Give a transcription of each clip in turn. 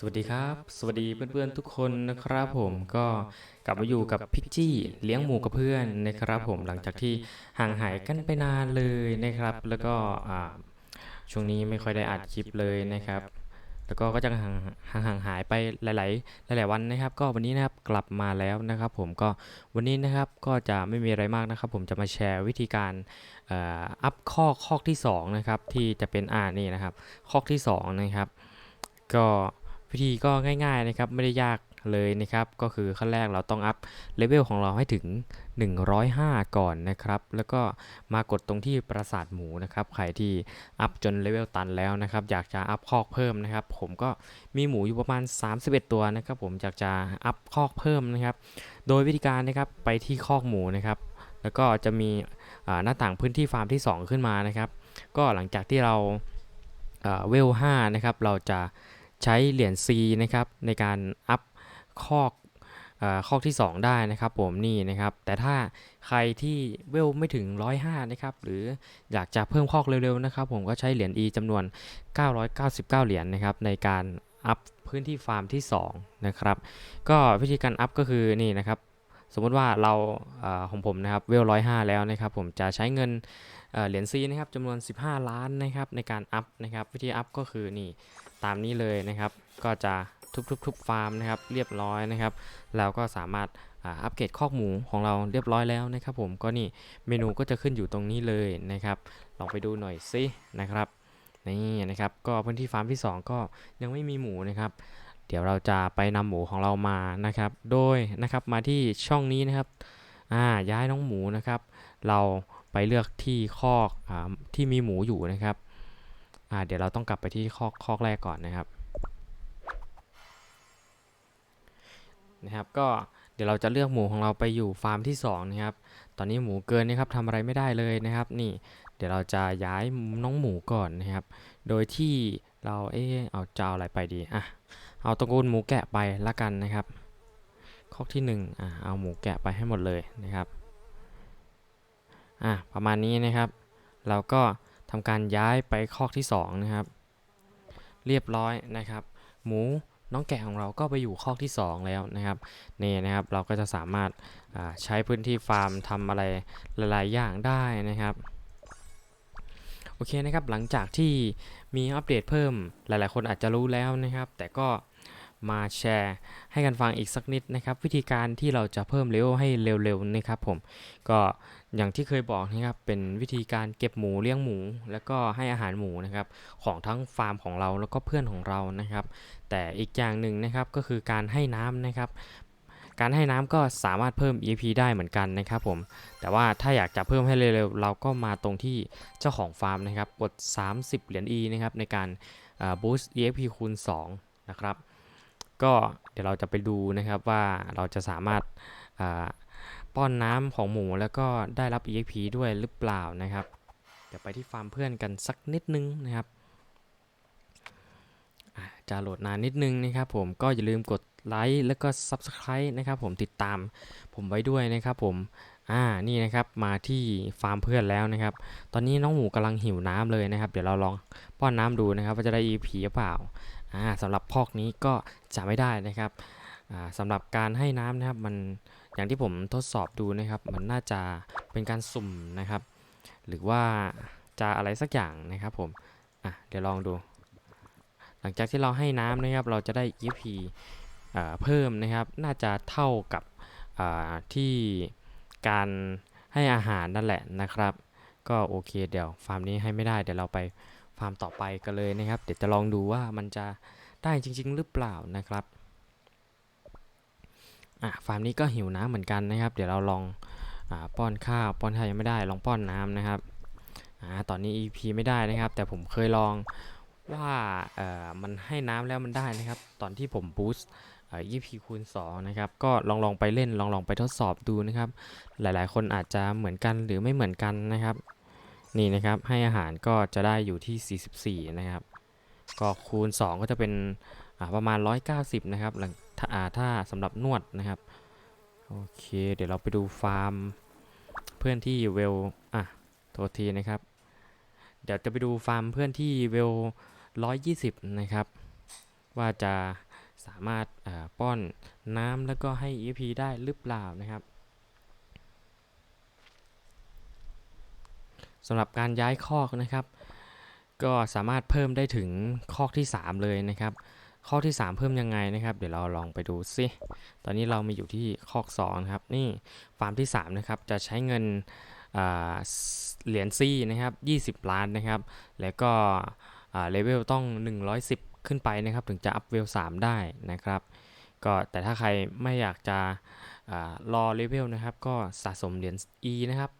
สวัสดีครับ สวัสดีเพื่อนๆทุกคนนะครับผมก็กลับมาอยู่กับพิกจี้เลี้ยงหมูกับเพื่อนนะครับผมหลังจากที่ห่างหายกันไปนานเลยนะครับ แล้วก็ช่วงนี้ไม่ค่อยได้อัดคลิปเลยนะครับ แล้วก็ก็จะห่างห่างหายไปหลาย ๆ หลาย ๆ วันนะครับ ก็วันนี้นะครับกลับมาแล้วนะครับ ผมก็วันนี้นะครับก็จะไม่มีอะไรมากนะครับ ผมจะมาแชร์วิธีการอัพข้อข้อที่สองนะครับที่จะเป็นอ่านี่นะครับข้อที่สองนะครับ ก็ วิธีก็ง่ายๆนะครับไม่ได้ยากเลยนะครับ ก็คือขั้นแรกเราต้องอัพเลเวลของเราให้ถึง 105 ก่อนนะครับ แล้วก็มากดตรงที่ปราสาทหมูนะครับใครที่อัพจนเลเวลตันแล้วนะครับ อยากจะอัพคอกเพิ่มนะครับ ผมก็มีหมูอยู่ประมาณ 31 ตัวนะครับ ผมอยากจะอัพคอกเพิ่มนะครับ โดยวิธีการนะครับไปที่คอกหมูนะครับ แล้วก็จะมีหน้าต่างพื้นที่ฟาร์มที่ 2 ขึ้นมานะครับ ก็หลังจากที่เราเวล5นะครับเราจะ ใช้เหรียญ C นะครับในการอัพคอกเออคอกที่ 2 ได้นะครับผมนี่นะครับ แต่ถ้าใครที่เวลไม่ถึง 105 นะครับ หรืออยากจะเพิ่มคอกเร็วๆนะครับ ผมก็ใช้เหรียญ E จำนวน 999 เหรียญนะครับ ในการอัพพื้นที่ฟาร์มที่ 2 นะครับ ก็วิธีการอัพก็คือนี่นะครับ สมมติว่าเราอของผมนะครับเวล 105 แล้วนะครับ ผมจะใช้เงินเอ่อเหรียญ C นะครับจำนวน 15 ล้านนะครับในการอัพนะครับ วิธีอัพก็คือนี่ ตามนี้เลยนะครับ ก็จะทุบๆๆฟาร์มนะครับเรียบร้อยนะครับ แล้วก็สามารถอัปเกรดคอกหมูของเราเรียบร้อยแล้วนะครับ ผมก็นี่เมนูก็จะขึ้นอยู่ตรงนี้เลยนะครับลองไปดูหน่อยสินะครับนี่นะครับก็พื้นที่ฟาร์มที่ 2 ก็ยังไม่มีหมูนะครับ เดี๋ยวเราจะไปนำหมูของเรามานะครับ โดยนะครับมาที่ช่องนี้นะครับอ่าย้ายน้องหมูนะครับ เราไปเลือกที่คอกอที่มีหมูอยู่นะครับ อ่าเดี๋ยวเราต้องกลับไปที่คอกคอกแรกก่อนนะครับนะครับ ก็เดี๋ยวเราจะเลือกหมูของเราไปอยู่ฟาร์มที่สองนะครับ ตอนนี้หมูเกินนะครับทำอะไรไม่ได้เลยนะครับ นี่ เดี๋ยวเราจะย้ายน้องหมูก่อนนะครับ โดยที่เราเอ๊ะเอาจะเอาอะไรไปดีอะเอาตระกูลหมูแกะไปละกันนะครับคอกที่1อะเอาหมูแกะไปให้หมดเลยนะครับอะประมาณนี้นะครับ เราก็ ทำการย้ายไปคอกที่2นะครับ เรียบร้อยนะครับ หมูน้องแกะของเราก็ไปอยู่คอกที่ 2 แล้วนะครับนี่นะครับเราก็จะสามารถาใช้พื้นที่ฟาร์มทำอะไรหลายๆอย่างได้นะครับโอเคนะครับหลังจากที่มีอัปเดตเพิ่มหลายๆ คนอาจจะรู้แล้วนะครับ แต่ก็ มาแชร์ให้กันฟังอีกสักนิดนะครับ วิธีการที่เราจะเพิ่มเลเวลให้เร็วๆนะครับผมก็อย่างที่เคยบอกนะครับเป็นวิธีการเก็บหมูเลี้ยงหมู แล้วก็ให้อาหารหมูนะครับของทั้งฟาร์มของเราแล้วก็เพื่อนของเรานะครับ แต่อีกอย่างหนึ่งนะครับก็คือการให้น้ำนะครับการให้น้ำก็สามารถเพิ่ม EP ได้เหมือนกันนะครับผม แต่ว่าถ้าอยากจะเพิ่มให้เร็วๆ เราก็มาตรงที่เจ้าของฟาร์มนะครับ กด 30 เหรียญ E นะครับในการบูสต์ EXP คูณ2นะครับ ก็เดี๋ยวเราจะไปดูนะครับว่าเราจะสามารถาป้อนน้ำของหมูแล้วก็ได้รับ EXP ด้วยหรือเปล่านะครับ เดี๋ยวไปที่ฟาร์มเพื่อนกันสักนิดนึงนะครับอ่าจะโหลดนานนิดนึงนะครับผมก็อย่าลืมกดไลค์แล้วก็ Subscribe นะครับผมติดตามผมไว้ด้วยนะครับผมอ่านี่นะครับมาที่ฟาร์มเพื่อนแล้วนะครับ ตอนนี้น้องหมูกำลังหิวน้ำเลยนะครับ เดี๋ยวเราลองป้อนน้ำดูนะครับว่าจะได้ EP หรือเปล่า สำหรับพอกนี้ก็จะไม่ได้นะครับสำหรับการให้น้ำนะครับมันอย่างที่ผมทดสอบดูนะครับ มันน่าจะเป็นการสุ่มนะครับ หรือว่าจะอะไรสักอย่างนะครับผมอะเดี๋ยวลองดู หลังจากที่เราให้น้ำนะครับ เราจะได้ EP เพิ่มนะครับ น่าจะเท่ากับที่การให้อาหารนั่นแหละนะครับ ก็โอเคเดี๋ยวฟาร์มนี้ให้ไม่ได้เดี๋ยวเราไป ฟาร์มต่อไปกันเลยนะครับ เดี๋ยวจะลองดูว่ามันจะได้จริง ๆ หรือเปล่านะครับอะฟาร์มนี้ก็หิวน้ำเหมือนกันนะครับ เดี๋ยวเราลองอาป้อนข้าวป้อนข้าวยังไม่ได้ ลองป้อนน้ำนะครับอ่าตอนนี้ EP ไม่ได้นะครับ แต่ผมเคยลองว่าเอ่อมันให้น้ำแล้วมันได้นะครับ ตอนที่ผมบูสต์ยี่พีคูณ2นะครับ ก็ลองลองไปเล่นลองลองไปทดสอบดูนะครับ หลายๆ คนอาจจะเหมือนกันหรือไม่เหมือนกันนะครับ นี่นะครับให้อาหารก็จะได้อยู่ที่ 44 นะครับ ก็คูณ 2 ก็จะเป็นประมาณ 190 นะครับหลังถ้าถ้าสำหรับนวดนะครับ โอเค เดี๋ยวเราไปดูฟาร์ม เพื่อนที่เวลอะโทษทีนะครับ เดี๋ยวจะไปดูฟาร์มเพื่อนที่เวล 120 นะครับ ว่าจะสามารถป้อนน้ำแล้วก็ให้ EP ได้หรือเปล่านะครับ สำหรับการย้ายคอกนะครับ ก็สามารถเพิ่มได้ถึงคอกที่ 3 เลยนะครับ คอกที่ 3 เพิ่มยังไงนะครับ เดี๋ยวเราลองไปดูซิตอนนี้เรามาอยู่ที่คอก2นะครับนี่ฟาร์มที่3นะครับจะใช้เงินเหรียญซี่นะครับ20 ล้านนะครับ แล้วก็เลเวลต้อง 110 ขึ้นไปนะครับ ถึงจะอัพเวล 3 ได้นะครับ ก็แต่ถ้าใครไม่อยากจะรอเลเวลนะครับ ก็สะสมเหรียญ E นะครับ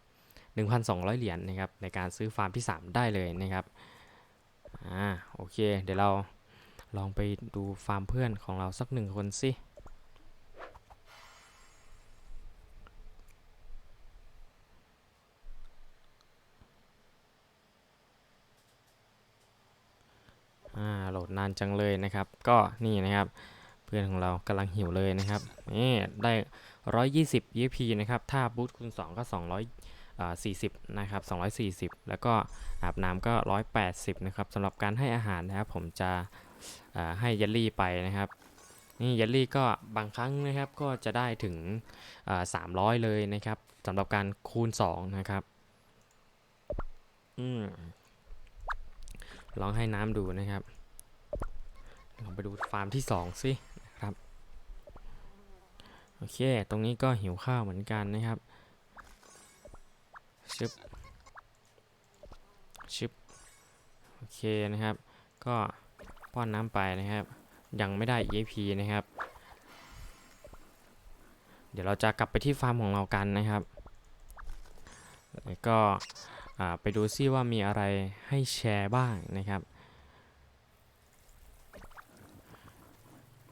1,200 เหรียญนะครับในการซื้อฟาร์มที่ 3 ได้เลยนะครับอ่าโอเค เดี๋ยวเราลองไปดูฟาร์มเพื่อนของเราสักหนึ่งคนสิอ่าโหลดนานจังเลยนะครับ ก็นี่นะครับ เพื่อนของเรากำลังหิวเลยนะครับนี่ได้ 120 EP นะครับ ถ้าบูทคูณ2 ก็ 200อ่า 40 นะครับ 240 แล้วก็อาบน้ำก็ 180 นะครับสำหรับการให้อาหารนะครับ ผมจะอ่าให้เยลลี่ไปนะครับนี่เยลลี่ก็บางครั้งนะครับก็จะได้ถึงอ่า300 เลยนะครับสำหรับการคูณ 2 นะครับอืมลองให้น้ำดูนะครับ ลองไปดูฟาร์มที่ 2 สินะครับ โอเค ตรงนี้ก็หิวข้าวเหมือนกันนะครับ ชึบชึบโอเคนะครับ ก็ป้อนน้ำไปนะครับ ยังไม่ได้ EXP นะครับ เดี๋ยวเราจะกลับไปที่ฟาร์มของเรากันนะครับแล้วก็ไปดูซิว่ามีอะไรให้แชร์บ้างนะครับ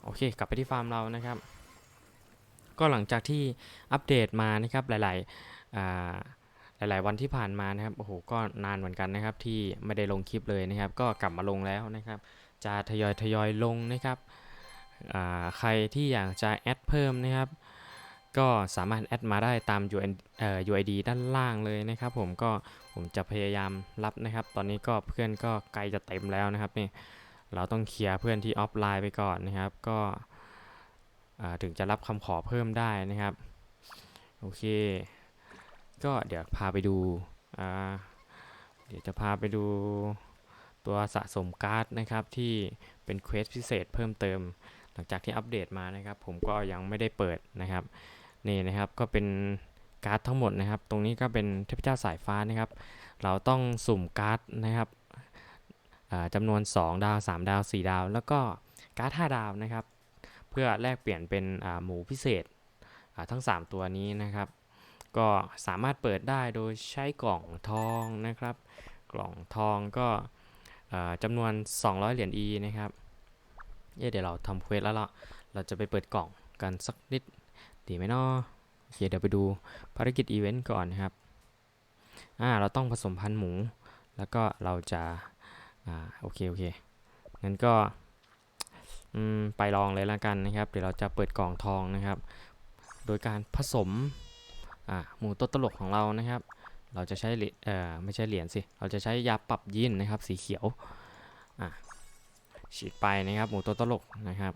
โอเค กลับไปที่ฟาร์มเรานะครับ ก็หลังจากที่อัปเดตมานะครับหลายๆอ่า หลาย ๆ วันที่ผ่านมานะครับโอ้โหก็นานเหมือนกันนะครับ ที่ไม่ได้ลงคลิปเลยนะครับ ก็กลับมาลงแล้วนะครับ จะทยอยทยอยลงนะครับใครที่อยากจะแอดเพิ่มนะครับ ก็สามารถแอดมาได้ตาม UID ด้านล่างเลยนะครับ ผมก็ผมจะพยายามรับนะครับ ตอนนี้ก็เพื่อนก็ใกล้จะเต็มแล้วนะครับนี่เราต้องเคลียร์เพื่อนที่ออฟไลน์ไปก่อนนะครับ ก็ถึงจะรับคำขอเพิ่มได้นะครับ โอเค ก็เดี๋ยวพาไปดูอ่าเดี๋ยวจะพาไปดูตัวสะสมการ์ดนะครับที่เป็นเควสพิเศษเพิ่มเติม หลังจากที่อัปเดตมานะครับ ผมก็ยังไม่ได้เปิดนะครับนี่นะครับก็เป็นการ์ดทั้งหมดนะครับ ตรงนี้ก็เป็นเทพเจ้าสายฟ้านะครับ เราต้องสุ่มการ์ดนะครับจำนวน 2 ดาว 3 ดาว 4 ดาว แล้วก็การ์ด5ดาวนะครับ เพื่อแลกเปลี่ยนเป็นหมูพิเศษทั้ง 3 ตัวนี้นะครับ ก็สามารถเปิดได้โดยใช้กล่องทองนะครับ กล่องทองก็จำนวน 200 เหรียญ E นะครับเเดี๋ยวเราทำเควสแล้วล่ะ เราจะไปเปิดกล่องกันสักนิดดีไหมนาะโอเคเดี๋ยวไปดูภารกิจอีเวนต์ก่อนนะครับ อ่า เราต้องผสมพันธุ์หมู แล้วก็เราจะ อ่า โอเค โอเค งั้นก็ อืม ไปลองเลยละกันนะครับ เดี๋ยวเราจะเปิดกล่องทองนะครับ โดยการผสม หมูตัวตลกของเรานะครับ เราจะใช้เอ่อไม่ใช่เหรียญสิ เราจะใช้ยาปรับยีนนะครับ สีเขียวอะฉีดไปนะครับหมูตัวตลกนะครับ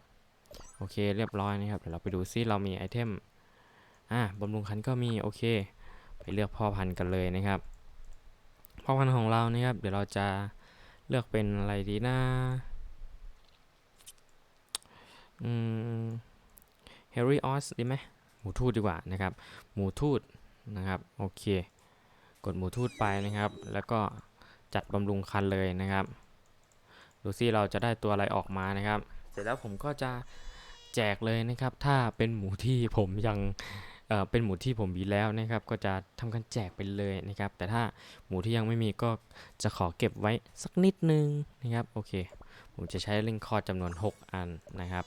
โอเคเรียบร้อยนะครับเดี๋ยวเราไปดูซิเรามีไอเทมอ่าบำรุงคันก็มีโอเค ไปเลือกพ่อพันธุ์กันเลยนะครับพ่อพันธุ์ของเรานะครับ เดี๋ยวเราจะเลือกเป็นอะไรดีนะอืมเฮริออสดีไหม หมูทูตดีกว่านะครับ หมูทูตนะครับ โอเค กดหมูทูตไปนะครับ แล้วก็จัดบำรุงคันเลยนะครับ ดูซิเราจะได้ตัวอะไรออกมานะครับ เสร็จแล้วผมก็จะแจกเลยนะครับ ถ้าเป็นหมูที่ผมยังเอ่อเป็นหมูที่ผมมีแล้วนะครับ ก็จะทำการแจกไปเลยนะครับ แต่ถ้าหมูที่ยังไม่มีก็จะขอเก็บไว้สักนิดนึงนะครับ โอเค ผมจะใช้ลิงคอร์ดจำนวน 6 อันนะครับ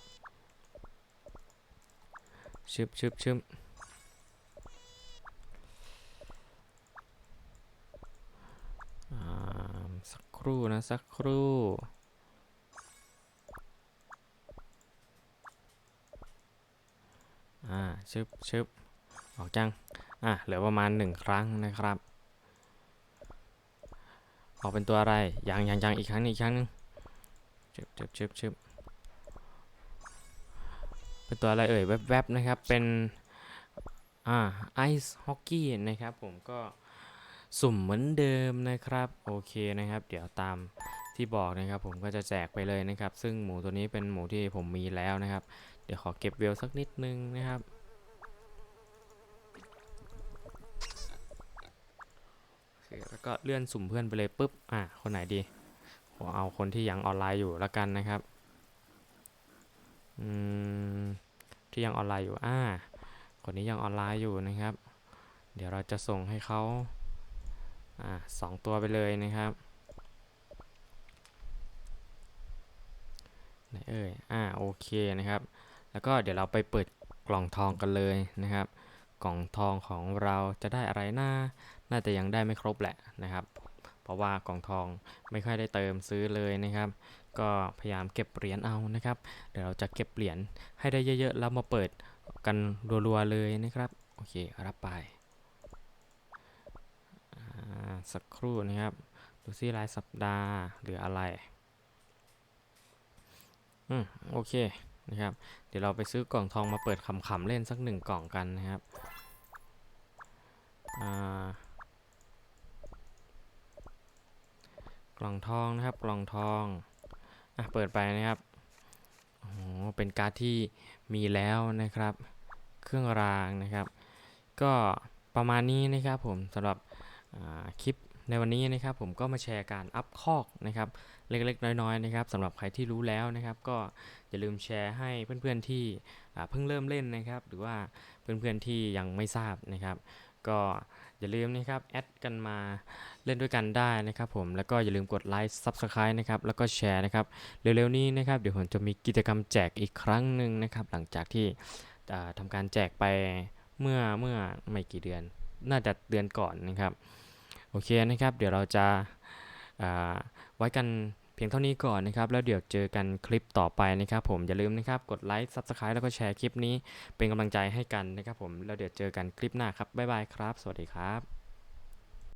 ชึบชึบชึบสักครู่นะ สักครู่อ่าชึบชึบออกจัง อะ เหลือประมาณ1ครั้งนะครับ ออกเป็นตัวอะไรยังยังยังอีกครั้งอีกครั้งนึงชึบชึบชึบชึบ เป็นตัวอะไรเอ่ยแวบๆนะครับ เป็นอ่าไอซ์ฮอกกี้นะครับ ผมก็สุ่มเหมือนเดิมนะครับ โอเคนะครับ เดี๋ยวตามที่บอกนะครับ ผมก็จะแจกไปเลยนะครับ ซึ่งหมูตัวนี้เป็นหมูที่ผมมีแล้วนะครับ เดี๋ยวขอเก็บเวลสักนิดนึงนะครับแล้วก็เลื่อนสุ่มเพื่อนไปเลยปุ๊บ อะ คนไหนดี ผมเอาคนที่ยังออนไลน์อยู่แล้วกันนะครับ ที่ยังออนไลน์อยู่อ่าคนนี้ยังออนไลน์อยู่นะครับ เดี๋ยวเราจะส่งให้เขาอ่าสองตัวไปเลยนะครับไหนเอ่ยอ่าโอเคนะครับ แล้วก็เดี๋ยวเราไปเปิดกล่องทองกันเลยนะครับ กล่องทองของเราจะได้อะไรน่าน่าจะยังได้ไม่ครบแหละนะครับ เพราะว่ากล่องทองไม่ค่อยได้เติมซื้อเลยนะครับ ก็พยายามเก็บเหรียญเอานะครับ เดี๋ยวเราจะเก็บเหรียญให้ได้เยอะๆแล้วมาเปิดกันรัวๆเลยนะครับ โอเครับไป สักครู่นะครับ ดูซิรายสัปดาห์หรืออะไร อืมโอเคนะครับ เดี๋ยวเราไปซื้อกล่องทองมาเปิดขำๆเล่นสักหนึ่งกล่องกันนะครับ อ่า กล่องทองนะครับกล่องทองอะเปิดไปนะครับโอ้โหเป็นการ์ดที่มีแล้วนะครับ เครื่องรางนะครับ ก็ประมาณนี้นะครับผมสำหรับคลิปในวันนี้นะครับผมก็มาแชร์การอัพคอกนะครับเล็กๆ น้อยๆนะครับสำหรับใครที่รู้แล้วนะครับ ก็อย่าลืมแชร์ให้เพื่อนๆที่เพิ่งเริ่มเล่นนะครับ หรือว่าเพื่อนๆที่ยังไม่ทราบนะครับ ก็ อย่าลืมนะครับแอดกันมาเล่นด้วยกันได้นะครับผมแล้วก็อย่าลืมกดไลค์ Subscribe นะครับแล้วก็แชร์นะครับเร็วๆนี้นะครับเดี๋ยวผมจะมีกิจกรรมแจกอีกครั้งหนึ่งนะครับหลังจากที่ทำการแจกไปเมื่อเมื่อไม่กี่เดือน น่าจะเดือนก่อนนะครับโอเคนะครับ เดี๋ยวเราจะาไว้กัน เพียงเท่านี้ก่อนนะครับ แล้วเดี๋ยวเจอกันคลิปต่อไปนะครับ ผมอย่าลืมนะครับกดไลค์ Subscribe แล้วก็แชร์คลิปนี้เป็นกำลังใจให้กันนะครับผมแล้วเดี๋ยวเจอกันคลิปหน้าครับบ๊ายบายครับ สวัสดีครับ